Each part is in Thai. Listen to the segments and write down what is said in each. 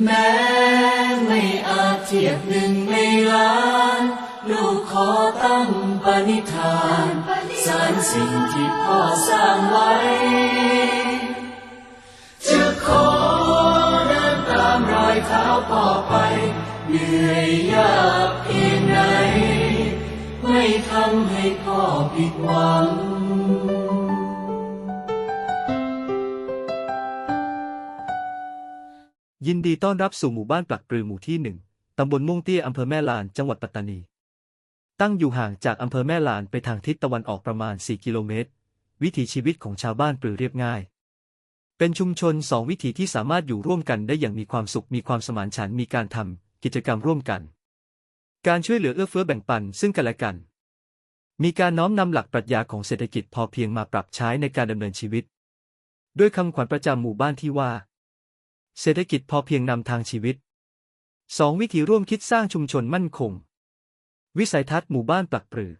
แม้ไม่อาจเทียบหนึ่งในล้าน ลูกขอตั้งปณิธานสารสิ่งที่พ่อสร้างไว้ จะขอเดินตามรอยเท้าพ่อไป เหนื่อยยากเพียงไหน ไม่ทำให้พ่อผิดหวัง ยินดีต้อนรับสู่หมู่บ้านปลักปรือหมู่ที่หนึ่งตำบลม่วงเตี้ยอำเภอแม่ลาน จังหวัดปัตตานี ตั้งอยู่ห่างจากอำเภอแม่ลานไปทางทิศตะวันออกประมาณ 4 กิโลเมตร วิถีชีวิตของชาวบ้านปรือเรียบง่าย เป็นชุมชนสองวิถีที่สามารถอยู่ร่วมกันได้อย่างมีความสุข มีความสมานฉันท์ มีการทำกิจกรรมร่วมกัน การช่วยเหลือเอื้อเฟื้อแบ่งปันซึ่งกันและกัน มีการน้อมนำหลักปรัชญาของเศรษฐกิจพอเพียงมาปรับใช้ในการดำเนินชีวิต ด้วยคำขวัญประจำหมู่บ้านที่ว่า เศรษฐกิจพอเพียงนำทางชีวิต 2 วิธีร่วมคิดสร้างชุมชนมั่นคง วิสัยทัศน์หมู่บ้านปลักปรือ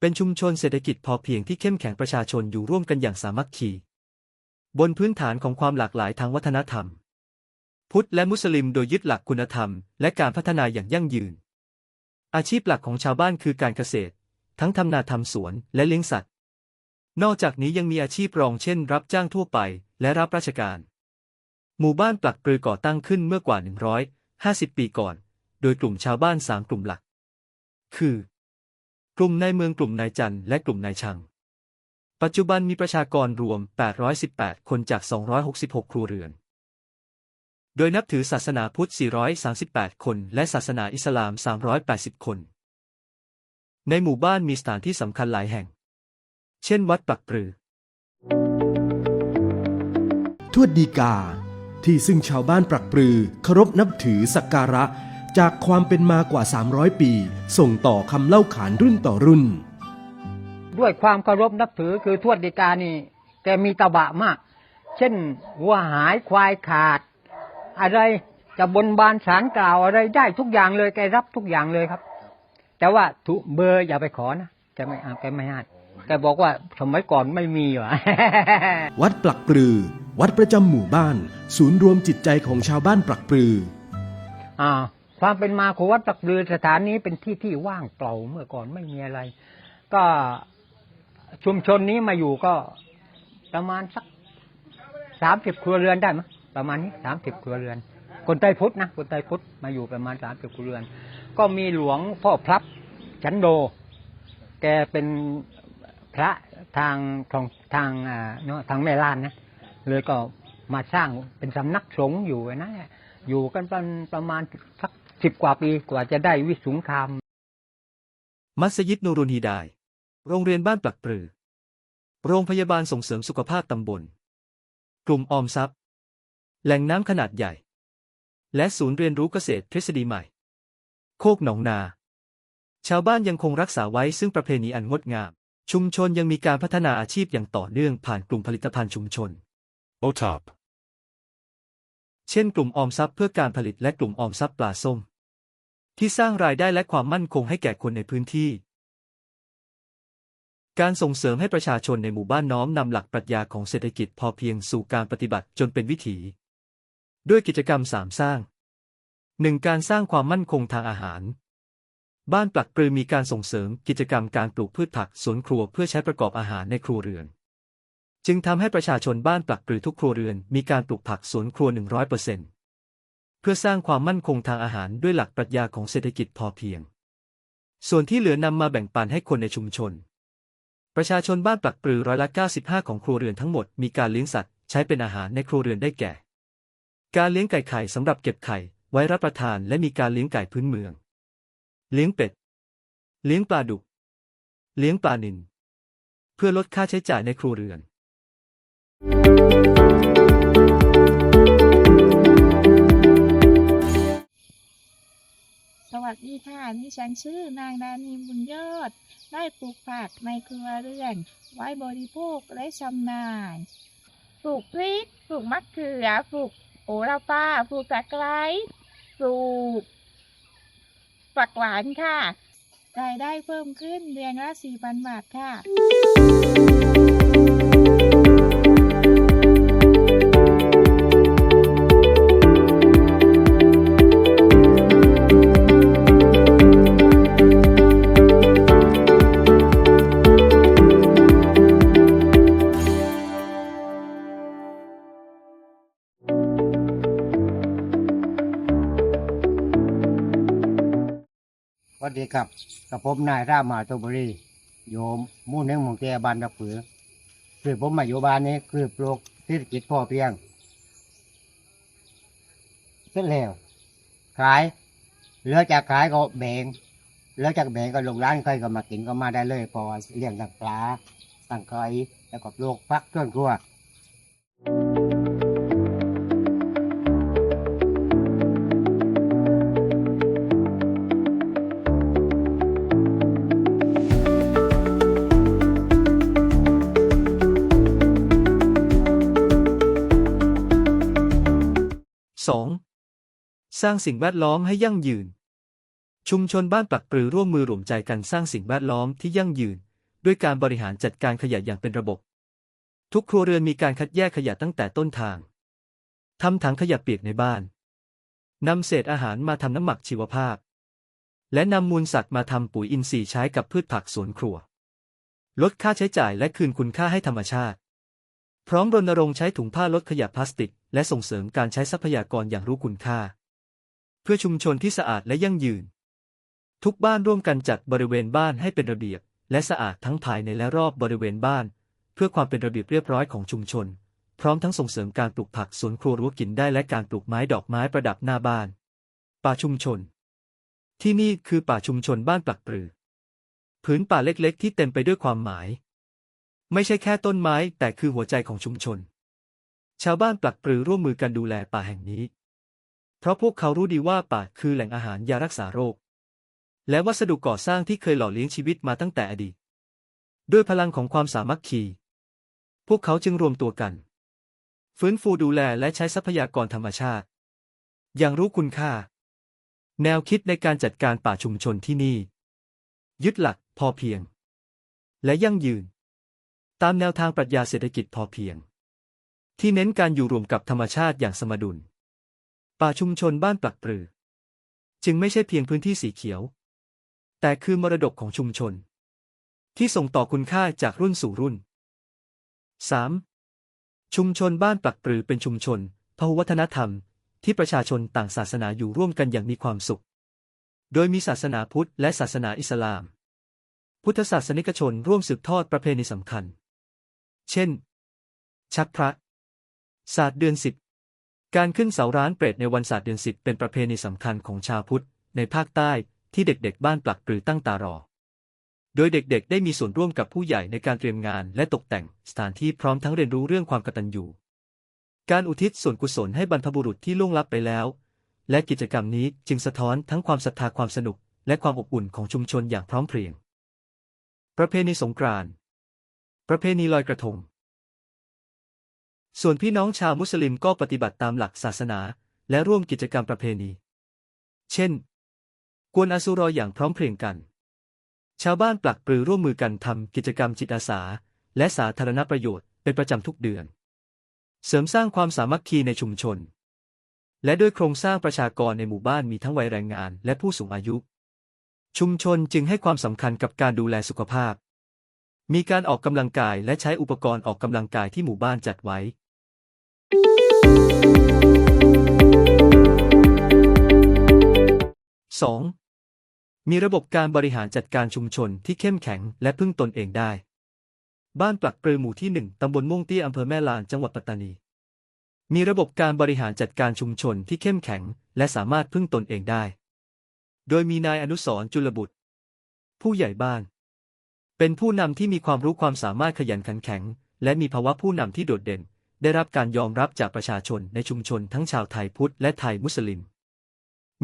เป็นชุมชนเศรษฐกิจพอเพียงที่เข้มแข็งประชาชนอยู่ร่วมกันอย่างสามัคคี บนพื้นฐานของความหลากหลายทางวัฒนธรรม พุทธและมุสลิมโดยยึดหลักคุณธรรม และการพัฒนาอย่างยั่งยืน อาชีพหลักของชาวบ้านคือการเกษตร ทั้งทำนาทำสวนและเลี้ยงสัตว์ นอกจากนี้ยังมีอาชีพรองเช่น รับจ้างทั่วไป และรับราชการ หมู่บ้านปลักปรือก่อตั้งขึ้นเมื่อกว่า 150 ปีก่อน โดยกลุ่มชาวบ้านสามกลุ่มหลัก คือ กลุ่มนายเมืองกลุ่มนายจันทร์และกลุ่มนายชัง ปัจจุบันมีประชากรรวม 818 คนจาก 266 ครัวเรือน โดยนับถือศาสนาพุทธ 438 คน และศาสนาอิสลาม 380 คน ในหมู่บ้านมีสถานที่สำคัญหลายแห่ง เช่น วัดปักปรือทวดดีกา ที่ซึ่งชาวบ้านปรักปรือเคารพนับถือสักการะ จากความเป็นมากว่า 300 ปี ส่งต่อคำเล่าขานรุ่นต่อรุ่น ด้วยความเคารพนับถือคือทวดดีกานี่แกมีตะบะมาก เช่นวัวหายควายขาด อะไรจะบนบานสารกล่าวอะไรได้ทุกอย่างเลยแกรับทุกอย่างเลยครับ แต่ว่าทุเบอร์อย่าไปขอนะแกไม่เอาแกไม่ให้แกบอกว่าสมัยก่อนไม่มีวะวัดปลักปรือ วัดประจำหมู่บ้าน ศูนย์รวมจิตใจของชาวบ้านปลักปรือ อ่าความเป็นมาของวัดตักเรือสถานนี้เป็นที่ที่ว่างเปล่าเมื่อก่อนไม่มีอะไร ก็ชุมชนนี้มาอยู่ก็ประมาณสักสามสิบครัวเรือนได้ไหมยประมาณนี้สามสิบครัวเรือน คนไต้พุทธนะคนไต้พุทธมาอยู่ประมาณสามสิบครัวเรือน ก็มีหลวงพ่อพลับชันโด แกเป็นพระทางทางทางอ่าเนาะทางแม่ลานนะ เลยก็มาสร้างเป็นสำนักสงฆ์อยู่นะอยู่กันประประมาณสักสิบกว่าปีกว่าจะได้วิสุงคามมัสยิดนูรุนฮีดาย โรงเรียนบ้านปลักปรือ โรงพยาบาลส่งเสริมสุขภาพตำบล กลุ่มออมทรัพย์ แหล่งน้ำขนาดใหญ่ และศูนย์เรียนรู้เกษตรทฤษฎีใหม่ โคกหนองนา ชาวบ้านยังคงรักษาไว้ซึ่งประเพณีอันงดงาม ชุมชนยังมีการพัฒนาอาชีพอย่างต่อเนื่องผ่านกลุ่มผลิตภัณฑ์ชุมชน OTOP เช่นกลุ่มออมทรัพย์เพื่อการผลิตและกลุ่มออมทรัพย์ปลาส้ม ที่สร้างรายได้และความมั่นคงให้แก่คนในพื้นที่ การส่งเสริมให้ประชาชนในหมู่บ้านน้อมนำหลักปรัชญาของเศรษฐกิจพอเพียงสู่การปฏิบัติจนเป็นวิถี ด้วยกิจกรรมสามสร้าง 1. การสร้างความมั่นคงทางอาหาร บ้านปลักปรือมีการส่งเสริมกิจกรรมการปลูกพืชผักสวนครัวเพื่อใช้ประกอบอาหารในครัวเรือน จึงทำให้ประชาชนบ้านปลักปรือทุกครัวเรือนมีการปลูกผักสวนครัว 100%เพื่อสร้างความมั่นคงทางอาหารด้วยหลักปรัชญาของเศรษฐกิจพอเพียง ส่วนที่เหลือนำมาแบ่งปันให้คนในชุมชน ประชาชนบ้านปลักปรือร้อยละ95 ของครัวเรือนทั้งหมดมีการเลี้ยงสัตว์ใช้เป็นอาหารในครัวเรือนได้แก่ การเลี้ยงไก่ไข่สำหรับเก็บไข่ไว้รับประทานและมีการเลี้ยงไก่พื้นเมือง เลี้ยงเป็ด เลี้ยงปลาดุก เลี้ยงปลานิลเพื่อลดค่าใช้จ่ายในครัวเรือน สวัสดีค่ะดิฉันชื่อนางดานีบุญยอด ได้ปลูกผักในครัวเรือน ไว้บริโภคและจำหน่าย ปลูกพริก ปลูกมะเขือ ปลูกโอราปาปลูกตะไคร้ปลูกฝักหวานค่ะ รายได้เพิ่มขึ้นเดือนละ4,000บาทค่ะ สดีครับกับผมนายรามาตุบรีโยมมู่หนึ่งมู่เตียบานดักผือคือผมมาอยู่บ้านนี้คือปลูกเศรษฐกิจพอเพียงเสร็จแล้ว ขายเหลือจากขายก็แบ่งเหลือจากแบ่งก็ลงร้านใครก็มากินก็มาได้เลยพอเลี้ยงตั้งปลาตั้งไก่แล้วก็ปลูกฟักเครื่องครัว สร้างสิ่งแวดล้อมให้ยั่งยืน ชุมชนบ้านปักปรือร่วมมือรวมใจกันสร้างสิ่งแวดล้อมที่ยั่งยืน ด้วยการบริหารจัดการขยะอย่างเป็นระบบ ทุกครัวเรือนมีการคัดแยกขยะตั้งแต่ต้นทางทำถังขยะเปียกในบ้านนำเศษอาหารมาทำน้ำหมักชีวภาพ และนำมูลสัตว์มาทำปุ๋ยอินทรีย์ใช้กับพืชผักสวนครัว ลดค่าใช้จ่ายและคืนคุณค่าให้ธรรมชาติ พร้อมรณรงค์ใช้ถุงผ้าลดขยะพลาสติก และส่งเสริมการใช้ทรัพยากรอย่างรู้คุณค่า เพื่อชุมชนที่สะอาดและยั่งยืน ทุกบ้านร่วมกันจัดบริเวณบ้านให้เป็นระเบียบ และสะอาดทั้งภายในและรอบบริเวณบ้าน เพื่อความเป็นระเบียบเรียบร้อยของชุมชน พร้อมทั้งส่งเสริมการปลูกผักสวนครัวรั้วกินได้และการปลูกไม้ดอกไม้ประดับหน้าบ้าน ป่าชุมชน ที่นี่คือป่าชุมชนบ้านปลักปรือผืนป่าเล็กๆ ที่เต็มไปด้วยความหมาย ไม่ใช่แค่ต้นไม้แต่คือหัวใจของชุมชน ชาวบ้านปลักปรือร่วมมือกันดูแลป่าแห่งนี้ เพราะพวกเขารู้ดีว่าป่าคือแหล่งอาหารยารักษาโรค และวัสดุก่อสร้างที่เคยหล่อเลี้ยงชีวิตมาตั้งแต่อดีต ด้วยพลังของความสามัคคี พวกเขาจึงรวมตัวกัน ฟื้นฟูดูแลและใช้ทรัพยากรธรรมชาติ อย่างรู้คุณค่า แนวคิดในการจัดการป่าชุมชนที่นี่ ยึดหลักพอเพียง และยั่งยืน ตามแนวทางปรัชญาเศรษฐกิจพอเพียง ที่เน้นการอยู่รวมกับธรรมชาติอย่างสมดุล ป่าชุมชนบ้านปลักปรือ จึงไม่ใช่เพียงพื้นที่สีเขียว แต่คือมรดกของชุมชน ที่ส่งต่อคุณค่าจากรุ่นสู่รุ่น 3. ชุมชนบ้านปลักปรือเป็นชุมชนพหุวัฒนธรรม ที่ประชาชนต่างศาสนาอยู่ร่วมกันอย่างมีความสุข โดยมีศาสนาพุทธและศาสนาอิสลาม พุทธศาสนิกชนร่วมสืบทอดประเพณีสำคัญ เช่น ชักพระศาสตร์เดือนสิบ การขึ้นเสาร้านเปรตในวันศาสตร์เดือนสิบเป็นประเพณีสำคัญของชาวพุทธ ในภาคใต้ที่เด็กๆ บ้านปลักปรือตั้งตารอ โดยเด็กๆ ได้มีส่วนร่วมกับผู้ใหญ่ในการเตรียมงานและตกแต่งสถานที่พร้อมทั้งเรียนรู้เรื่องความกตัญญูการอุทิศส่วนกุศลให้บรรพบุรุษที่ล่วงลับไปแล้ว และกิจกรรมนี้จึงสะท้อนทั้งความศรัทธาความสนุก และความอบอุ่นของชุมชนอย่างพร้อมเพรียง ประเพณีสงกรานต์ประเพณีลอยกระทง ส่วนพี่น้องชาวมุสลิมก็ปฏิบัติตามหลักศาสนา และร่วมกิจกรรมประเพณี เช่น กวนอาสุรออย่างพร้อมเพรียงกัน ชาวบ้านปลักปรือร่วมมือกันทำกิจกรรมจิตอาสา และสาธารณประโยชน์เป็นประจำทุกเดือน เสริมสร้างความสามัคคีในชุมชน และด้วยโครงสร้างประชากรในหมู่บ้านมีทั้งวัยแรงงาน และผู้สูงอายุ ชุมชนจึงให้ความสำคัญกับการดูแลสุขภาพมีการออกกำลังกายและใช้อุปกรณ์ออกกำลังกายที่หมู่บ้านจัดไว้ 2. มีระบบการบริหารจัดการชุมชนที่เข้มแข็งและพึ่งตนเองได้ บ้านปลักปรือหมู่ที่หนึ่งตำบลม่วงเตี้ยอำเภอแม่ลานจังหวัดปัตตานี มีระบบการบริหารจัดการชุมชนที่เข้มแข็ง และสามารถพึ่งตนเองได้ โดยมีนายอนุสรจุลบุตร ผู้ใหญ่บ้าน เป็นผู้นำที่มีความรู้ความสามารถขยันขันแข็ง และมีภาวะผู้นำที่โดดเด่น ได้รับการยอมรับจากประชาชนในชุมชนทั้งชาวไทยพุทธและไทยมุสลิม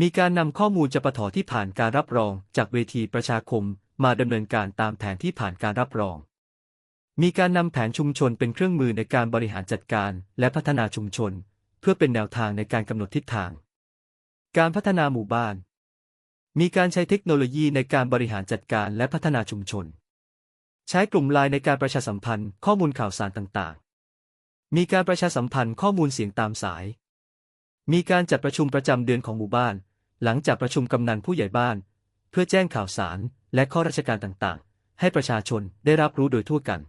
มีการนำข้อมูลจปทที่ผ่านการรับรองจากเวทีประชาคมมาดำเนินการตามแผนที่ผ่านการรับรอง มีการนำแผนชุมชนเป็นเครื่องมือในการบริหารจัดการและพัฒนาชุมชน เพื่อเป็นแนวทางในการกำหนดทิศทาง การพัฒนาหมู่บ้าน มีการใช้เทคโนโลยีในการบริหารจัดการและพัฒนาชุมชน ใช้กลุ่มไลน์ในการประชาสัมพันธ์ข้อมูลข่าวสารต่าง มีการประชาสัมพันธ์ข้อมูลเสียงตามสาย มีการจัดประชุมประจำเดือนของหมู่บ้าน หลังจากประชุมกำนันผู้ใหญ่บ้าน เพื่อแจ้งข่าวสาร และข้อราชการต่างๆ ให้ประชาชนได้รับรู้โดยทั่วกัน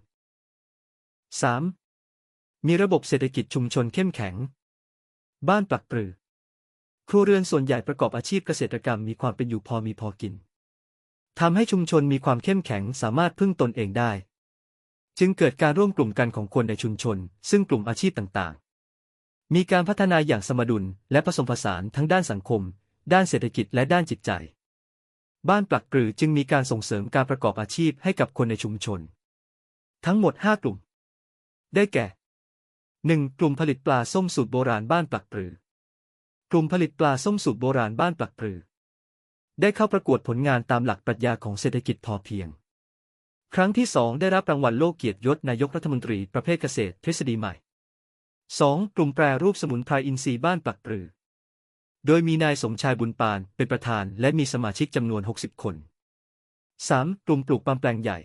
3. มีระบบเศรษฐกิจชุมชนเข้มแข็ง บ้านปักปรือ ครัวเรือนส่วนใหญ่ประกอบอาชีพเกษตรกรรมมีความเป็นอยู่พอมีพอกินทำให้ชุมชนมีความเข้มแข็งสามารถพึ่งตนเองได้ จึงเกิดการร่วมกลุ่มกันของคนในชุมชน ซึ่งกลุ่มอาชีพต่างๆ มีการพัฒนาอย่างสมดุลและผสมผสานทั้งด้านสังคม ด้านเศรษฐกิจและด้านจิตใจ บ้านปลักปรือจึงมีการส่งเสริมการประกอบอาชีพให้กับคนในชุมชน ทั้งหมด 5 กลุ่ม ได้แก่ 1. กลุ่มผลิตปลาส้มสูตรโบราณบ้านปลักปรือกลุ่มผลิตปลาส้มสูตรโบราณบ้านปลักปรือ ได้เข้าประกวดผลงานตามหลักปรัชญาของเศรษฐกิจพอเพียง ครั้งที่ 2 ได้รับรางวัลโลกเกียรติยศนายกรัฐมนตรีประเภทเกษตรทฤษฎีใหม่ 2. กลุ่มแปรรูปสมุนไพรอินทรีย์บ้านปักปรือ โดยมีนายสมชายบุญปานเป็นประธานและมีสมาชิกจำนวน 60 คน 3. กลุ่มปลูกปาล์มแปลงใหญ่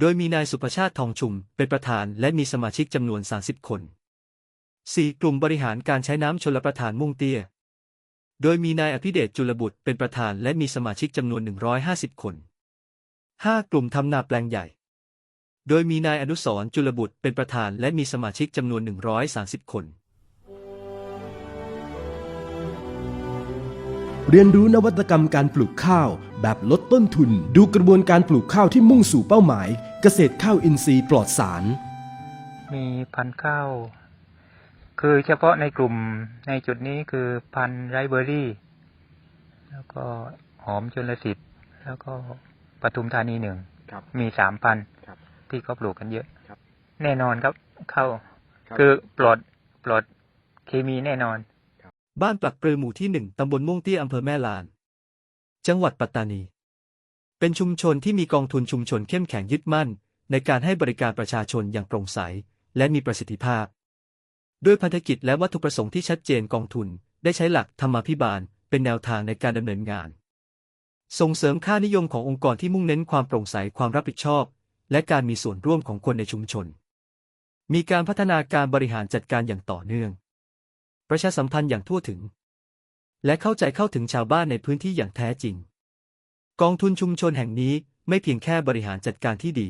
โดยมีนายสุภชาติทองชุมเป็นประธานและมีสมาชิกจำนวน 30 คน 4. กลุ่มบริหารการใช้น้ำชลประทานมุ่งเตี้ย โดยมีนายอภิเดชจุลบุตรเป็นประธานและมีสมาชิกจำนวน 150 คน 5. กลุ่มทำนาแปลงใหญ่ โดยมีนายอนุสรณ์จุลบุตรเป็นประธานและมีสมาชิกจำนวน 130 คน เรียนรู้นวัตกรรมการปลูกข้าว แบบลดต้นทุน ดูกระบวนการปลูกข้าวที่มุ่งสู่เป้าหมาย เกษตรข้าวอินทรีย์ปลอดสาร มีพันธุ์ข้าว คือเฉพาะในกลุ่มในจุดนี้คือพันธุ์ไรเบอรี่ แล้วก็หอมชนลสิทธิ์แล้วก็ ปทุมธานีหนึ่งครับมีสามพันธุ์ครับที่เขาปลูกกันเยอะครับแน่นอนครับเข้าครับคือปลอดปลอดเคมีแน่นอน บ้านปลักปรือหมู่ที่หนึ่งตำบลม่วงเตี้ยอำเภอแม่ลาน จังหวัดปัตตานี เป็นชุมชนที่มีกองทุนชุมชนเข้มแข็งยึดมั่น ในการให้บริการประชาชนอย่างโปร่งใส และมีประสิทธิภาพ ด้วยพันธกิจและวัตถุประสงค์ที่ชัดเจนกองทุน ได้ใช้หลักธรรมาภิบาล เป็นแนวทางในการดำเนินงาน ส่งเสริมค่านิยมขององค์กรที่มุ่งเน้นความโปร่งใสความรับผิดชอบ และการมีส่วนร่วมของคนในชุมชน มีการพัฒนาการบริหารจัดการอย่างต่อเนื่อง ประชาสัมพันธ์อย่างทั่วถึง และเข้าใจเข้าถึงชาวบ้านในพื้นที่อย่างแท้จริง กองทุนชุมชนแห่งนี้ไม่เพียงแค่บริหารจัดการที่ดี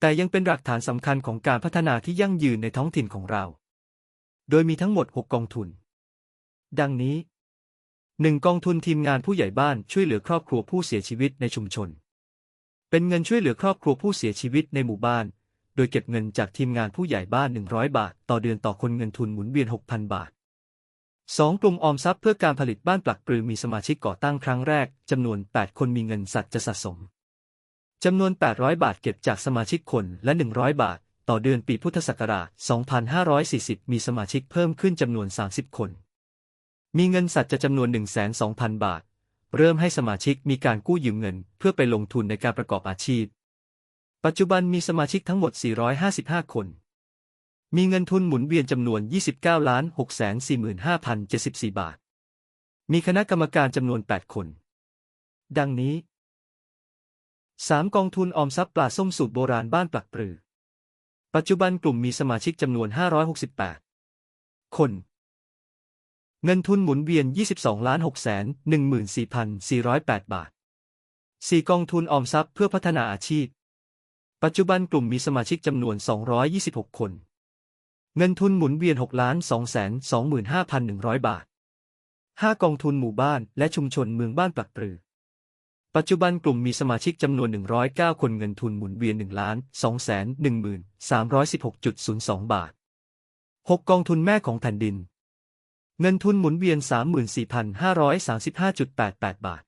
แต่ยังเป็นหลักฐานสำคัญของการพัฒนาที่ยั่งยืนในท้องถิ่นของเรา โดยมีทั้งหมด 6 กองทุน ดังนี้ 1. กองทุนทีมงานผู้ใหญ่บ้านช่วยเหลือครอบครัวผู้เสียชีวิตในชุมชน เป็นเงินช่วยเหลือครอบครัวผู้เสียชีวิตในหมู่บ้าน โดยเก็บเงินจากทีมงานผู้ใหญ่บ้าน 100 บาท ต่อเดือนต่อคนเงินทุนหมุนเวียน 6,000 บาท 2. กลุ่มออมทรัพย์เพื่อการผลิตบ้านปลักปรือมีสมาชิกก่อตั้งครั้งแรกจำนวน 8 คนมีเงินสัตว์จะสะสมจำนวน 800 บาทเก็บจากสมาชิกคนและ 100 บาท ต่อเดือนปีพุทธศักราช 2540 มีสมาชิกเพิ่มขึ้นจำนวน 30 คน มีเงินสัตว์จะจำนวน 1 2 0 0 0 บาท เริ่มให้สมาชิกมีการกู้ยืมเงิน เพื่อไปลงทุนในการประกอบอาชีพ ปัจจุบันมีสมาชิกทั้งหมด 455 คน มีเงินทุนหมุนเวียนจำนวน 29ล้าน645,074 บาท มีคณะกรรมการจำนวน 8 คน ดังนี้ 3. กองทุนออมทรัพย์ปลาส้มสูตรโบราณบ้านปลักปรือ ปัจจุบันกลุ่มมีสมาชิกจำนวน 568 คน เงินทุนหมุนเวียน 22ล้าน6แสน14,408 บาท 4. กองทุนออมทรัพย์เพื่อพัฒนาอาชีพ ปัจจุบันกลุ่มมีสมาชิกจำนวน 226 คน เงินทุนหมุนเวียน6ล้าน2แสน25,100 บาท 5. กองทุนหมู่บ้านและชุมชนเมืองบ้านปลักปรือ ปัจจุบันกลุ่มมีสมาชิกจำนวน 109 คนเงินทุนหมุนเวียน1ล้าน2แสน1316.02 บาท 6. กองทุนแม่ของแผ่นดิน เงินทุนหมุนเวียน 34,535.88 บาท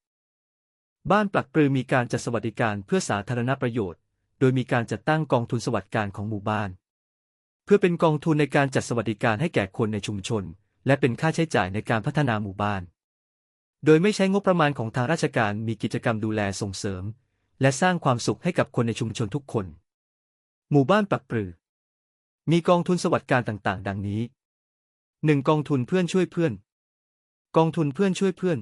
บ้านปลักปรือมีการจัดสวัสดิการเพื่อสาธารณประโยชน์ โดยมีการจัดตั้งกองทุนสวัสดิการของหมู่บ้าน เพื่อเป็นกองทุนในการจัดสวัสดิการให้แก่คนในชุมชน และเป็นค่าใช้จ่ายในการพัฒนาหมู่บ้าน โดยไม่ใช้งบประมาณของทางราชการมีกิจกรรมดูแลส่งเสริม และสร้างความสุขให้กับคนในชุมชนทุกคน หมู่บ้านปลักปรือ มีกองทุนสวัสดิการต่าง ๆ ดังนี้ 1. กองทุนเพื่อนช่วยเพื่อน กองทุนเพื่อนช่วยเพื่อน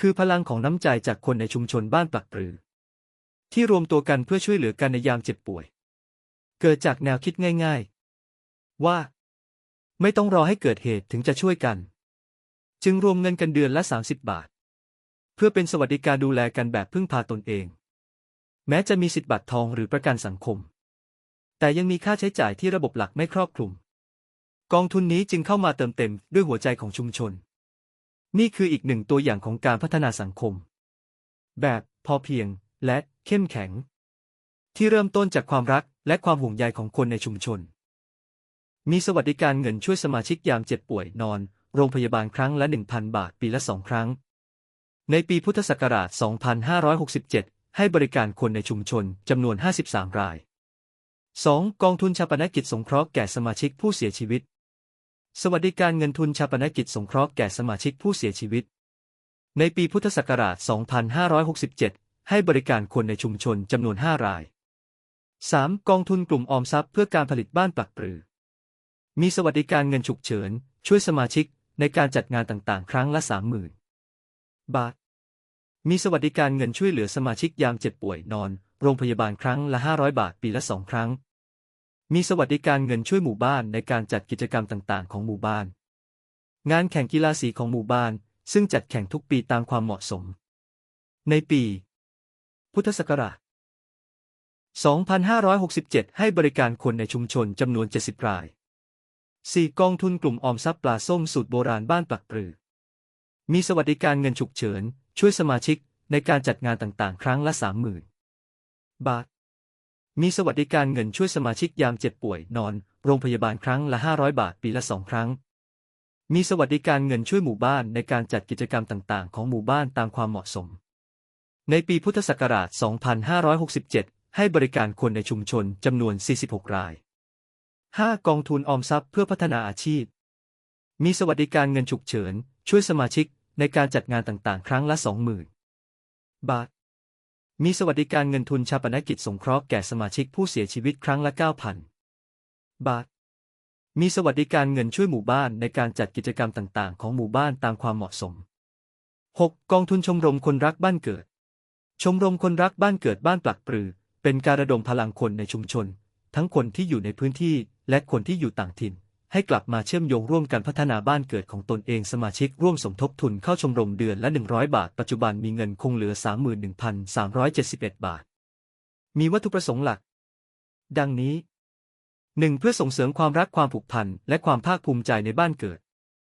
คือพลังของน้ำใจจากคนในชุมชนบ้านปักปรือ ที่รวมตัวกันเพื่อช่วยเหลือกันในยามเจ็บป่วย เกิดจากแนวคิดง่าย ๆ ว่า ไม่ต้องรอให้เกิดเหตุถึงจะช่วยกัน จึงรวมเงินกันเดือนละ 30 บาท เพื่อเป็นสวัสดิการดูแลกันแบบพึ่งพาตนเอง แม้จะมีสิทธิ์บัตรทองหรือประกันสังคม แต่ยังมีค่าใช้จ่ายที่ระบบหลักไม่ครอบคลุม กองทุนนี้จึงเข้ามาเติมเต็มด้วยหัวใจของชุมชน นี่คืออีกหนึ่งตัวอย่างของการพัฒนาสังคม แบบพอเพียงและเข้มแข็ง ที่เริ่มต้นจากความรักและความห่วงใยของคนในชุมชน มีสวัสดิการเงินช่วยสมาชิกยามเจ็บป่วยนอน โรงพยาบาลครั้งละ 1,000 บาทปีละสองครั้ง ในปีพุทธศักราช 2567 ให้บริการคนในชุมชนจำนวน 53 ราย 2. กองทุนชาปนกิจสงเคราะห์แก่สมาชิกผู้เสียชีวิต สวัสดิการเงินทุนชาปนกิจสงเคราะห์แก่สมาชิกผู้เสียชีวิต ในปีพุทธศักราช 2567 ให้บริการคนในชุมชนจำนวน 5 ราย 3. กองทุนกลุ่มออมทรัพย์เพื่อการผลิตบ้านปลักปรือ มีสวัสดิการเงินฉุกเฉิน ช่วยสมาชิกในการจัดงานต่างๆ ครั้งละ 30,000 บาท มีสวัสดิการเงินช่วยเหลือสมาชิกยามเจ็บป่วยนอน โรงพยาบาลครั้งละ 500 บาทปีละ2ครั้ง มีสวัสดิการเงินช่วยหมู่บ้านในการจัดกิจกรรมต่างๆ ของหมู่บ้าน งานแข่งกีฬาสีของหมู่บ้าน ซึ่งจัดแข่งทุกปีตามความเหมาะสม ในปี พุทธศักราช 2567 ให้บริการคนในชุมชนจำนวน 70 ราย 4. กองทุนกลุ่มออมทรัพย์ปลาส้มสูตรโบราณบ้านปลักปรือ มีสวัสดิการเงินฉุกเฉิน ช่วยสมาชิกในการจัดงานต่างๆ ครั้งละ 30,000 บาท มีสวัสดิการเงินช่วยสมาชิกยามเจ็บป่วยนอน โรงพยาบาลครั้งละ 500 บาทปีละ2ครั้ง มีสวัสดิการเงินช่วยหมู่บ้านในการจัดกิจกรรมต่างๆ ของหมู่บ้านตามความเหมาะสม ในปีพุทธศักราช 2567 ให้บริการคนในชุมชนจำนวน 46 ราย 5. กองทุนออมทรัพย์เพื่อพัฒนาอาชีพ มีสวัสดิการเงินฉุกเฉิน ช่วยสมาชิกในการจัดงานต่างๆ ครั้งละ 20,000 บาท มีสวัสดิการเงินทุนชาปนกิจสงเคราะห์แก่สมาชิกผู้เสียชีวิตครั้งละ 9,000 บาท มีสวัสดิการเงินช่วยหมู่บ้านในการจัดกิจกรรมต่าง ๆ ของหมู่บ้านตามความเหมาะสม 6. กองทุนชมรมคนรักบ้านเกิด ชมรมคนรักบ้านเกิดบ้านปลักปรือ เป็นการระดมพลังคนในชุมชน ทั้งคนที่อยู่ในพื้นที่และคนที่อยู่ต่างถิ่น ให้กลับมาเชื่อมโยงร่วมกันพัฒนาบ้านเกิดของตนเองสมาชิกร่วมสมทบทุนเข้าชมรมเดือนละ 100 บาท ปัจจุบันมีเงินคงเหลือ 31,371 บาท มีวัตถุประสงค์หลัก ดังนี้ 1. เพื่อส่งเสริมความรักความผูกพันและความภาคภูมิใจในบ้านเกิด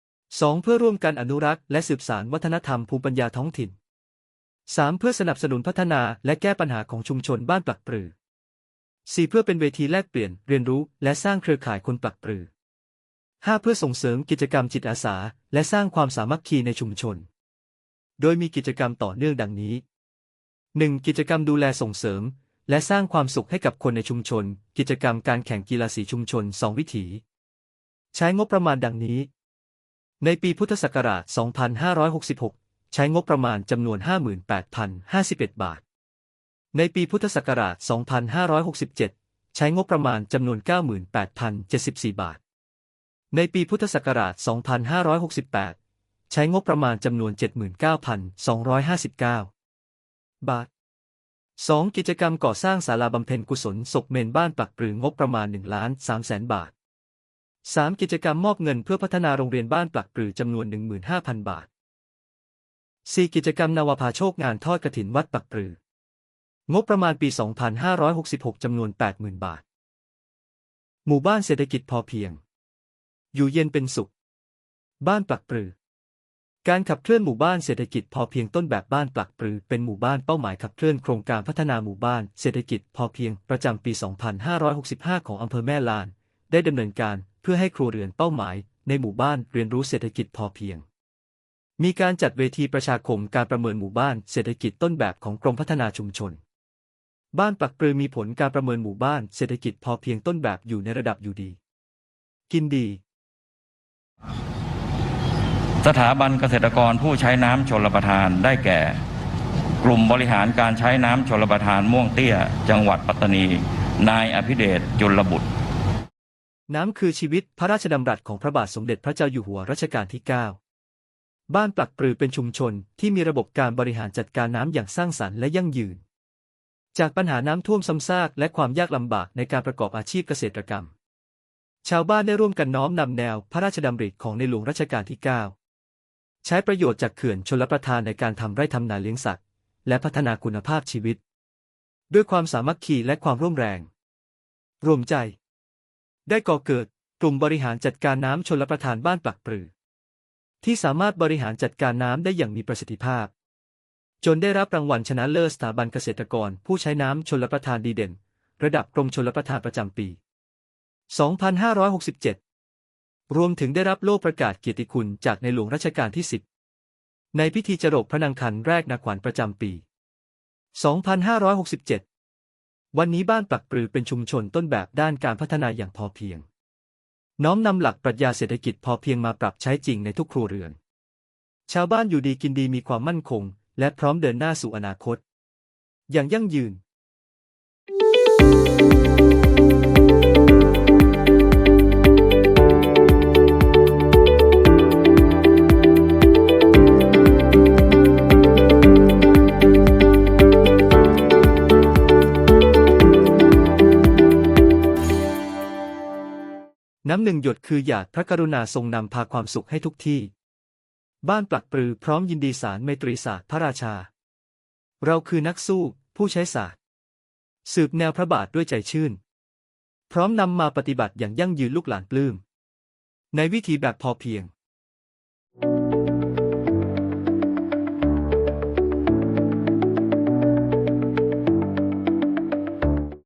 2. เพื่อร่วมกันอนุรักษ์และสืบสานวัฒนธรรมภูมิปัญญาท้องถิ่น 3. เพื่อสนับสนุนพัฒนาและแก้ปัญหาของชุมชนบ้านปลักปรือ 4. เพื่อเป็นเวทีแลกเปลี่ยนเรียนรู้และสร้างเครือข่ายคนปลักปรือ 5. เพื่อส่งเสริมกิจกรรมจิตอาสา และสร้างความสามัคคีในชุมชน โดยมีกิจกรรมต่อเนื่องดังนี้ 1. กิจกรรมดูแลส่งเสริม และสร้างความสุขให้กับคนในชุมชน กิจกรรมการแข่งกีฬาสีชุมชน 2 วิถี ใช้งบประมาณดังนี้ ในปีพุทธศักราช 2566 ใช้งบประมาณจำนวน 58,051 บาท ในปีพุทธศักราช 2567 ใช้งบประมาณจำนวน 98,074 บาท ในปีพุทธศักราช 2568 ใช้งบประมาณจำนวน 79,259 บาท 2. กิจกรรมก่อสร้างศาลาบำเพ็ญกุศลศพเมนบ้านปักปรืองบประมาณ1ล้าน3แสนบาท 3. กิจกรรมมอบเงินเพื่อพัฒนาโรงเรียนบ้านปลักปรือจำนวน 15,000 บาท 4. กิจกรรมนาวพาโชคงานทอดกระถินวัดปักปรืองบประมาณปี 2566 จำนวน 80,000 บาท หมู่บ้านเศรษฐกิจพอเพียง อยู่เย็นเป็นสุข บ้านปลักปรือ การขับเคลื่อนหมู่บ้านเศรษฐกิจพอเพียงต้นแบบบ้านปลักปรือเป็นหมู่บ้านเป้าหมายขับเคลื่อนโครงการพัฒนาหมู่บ้านเศรษฐกิจพอเพียงประจำปี 2565 ของอำเภอแม่ลาน ได้ดำเนินการเพื่อให้ครัวเรือนเป้าหมาย ในหมู่บ้านเรียนรู้เศรษฐกิจพอเพียง มีการจัดเวทีประชาคมการประเมินหมู่บ้านเศรษฐกิจต้นแบบของกรมพัฒนาชุมชนบ้านปลักปรือมีผลการประเมินหมู่บ้านเศรษฐกิจพอเพียงต้นแบบอยู่ในระดับอยู่ดี กินดี สถาบันเกษตรกรผู้ใช้น้ำชลประทานได้แก่ กลุ่มบริหารการใช้น้ำชลประทานม่วงเตี้ย จังหวัดปัตตานี นายอภิเดชจุลบุตร น้ำคือชีวิตพระราชดำรัสของพระบาทสมเด็จพระเจ้าอยู่หัวรัชกาลที่ 9 บ้านปลักปรือเป็นชุมชนที่มีระบบการบริหารจัดการน้ำอย่างสร้างสรรค์และยั่งยืน จากปัญหาน้ำท่วมซ้ำซากและความยากลำบากในการประกอบอาชีพเกษตรกรรม ชาวบ้านได้ร่วมกันน้อมนำแนวพระราชดำริของในหลวงรัชกาลที่ 9 ใช้ประโยชน์จากเขื่อนชลประทานในการทำไร่ทำนาเลี้ยงสัตว์ และพัฒนาคุณภาพชีวิต ด้วยความสามัคคีและความร่วมแรง รวมใจ ได้ก่อเกิดกลุ่มบริหารจัดการน้ำชลประทานบ้านปลักปรือ ที่สามารถบริหารจัดการน้ำได้อย่างมีประสิทธิภาพ จนได้รับรางวัลชนะเลิศสถาบันเกษตรกร ผู้ใช้น้ำชลประทานดีเด่น ระดับกรมชลประทานประจำปี 2567 รวมถึงได้รับโล่ประกาศเกียรติคุณจากในหลวงรัชกาลที่ 10 ในพิธีจรดพระนางคันแรกนาขวัญประจำปี 2567 วันนี้บ้านปักปรือเป็นชุมชนต้นแบบด้านการพัฒนาอย่างพอเพียง น้อมนำหลักปรัชญาเศรษฐกิจพอเพียงมาปรับใช้จริงในทุกครัวเรือน ชาวบ้านอยู่ดีกินดีมีความมั่นคง และพร้อมเดินหน้าสู่อนาคต อย่างยั่งยืนน้ำหนึ่งหยดคือหยาดพระกรุณาทรงนำพาความสุขให้ทุกที่ บ้านปลักปรือพร้อมยินดีสารไมตรีศาสตร์พระราชา เราคือนักสู้ ผู้ใช้ศาสตร์ สืบแนวพระบาทด้วยใจชื่น พร้อมนำมาปฏิบัติอย่างยั่งยืนลูกหลานปลื้มในวิธีแบบพอเพียง